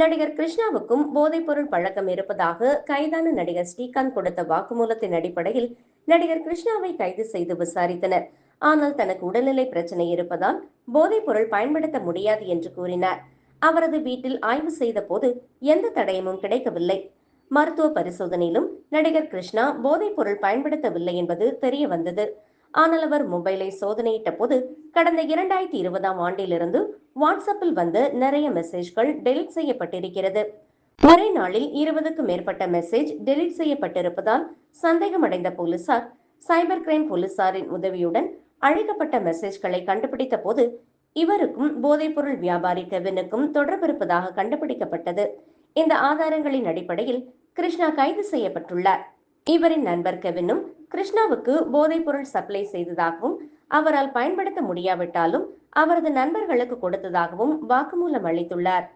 நடிகர் கிருஷ்ணாவுக்கும் போதைப்பொருள் பழக்கம் இருப்பதாக கைதான நடிகர் ஸ்ரீகாந்த் கொடுத்த வாக்குமூலத்தின் அடிப்படையில் நடிகர் கிருஷ்ணாவை கைது செய்து விசாரித்தனர். ஆனால் தனக்கு உடல்நிலை பிரச்சனை இருப்பதால் போதைப்பொருள் பயன்படுத்த முடியாது என்று கூறினார். அவரது வீட்டில் ஆய்வு செய்த போது எந்த தடயமும் கிடைக்கவில்லை. மருத்துவ பரிசோதனையிலும் நடிகர் கிருஷ்ணா போதைப்பொருள் பயன்படுத்தவில்லை என்பது தெரிய வந்தது ஆனால் அவர் மொபைலை சோதனையிட்ட போது கடந்த இரண்டாயிரத்தி இருபதாம் ஆண்டிலிருந்து வாட்ஸ்அப்பில் வந்து நிறைய மெசேஜ்கள் டெலிட் செய்யப்பட்டிருக்கிறது. ஒரே நாளில் இருபதுக்கும் மேற்பட்ட மெசேஜ் டெலிட் செய்யப்பட்டிருப்பதால் சந்தேகமடைந்த போலீசார் சைபர் கிரைம் போலீசாரின் உதவியுடன் அழைக்கப்பட்ட மெசேஜ்களை கண்டுபிடித்த போது இவருக்கும் போதைப்பொருள் வியாபாரி கெவினுக்கும் தொடர்பு இருப்பதாக கண்டுபிடிக்கப்பட்டது. இந்த ஆதாரங்களின் அடிப்படையில் கிருஷ்ணா கைது செய்யப்பட்டுள்ளார். இவரின் நண்பர் கெவினும் கிருஷ்ணாவுக்கு போதைப்பொருள் சப்ளை செய்ததாகவும் அவரால் பயன்படுத்த முடியாவிட்டாலும் அவரது நண்பர்களுக்கு கொடுத்ததாகவும் வாக்குமூலம் அளித்துள்ளார்.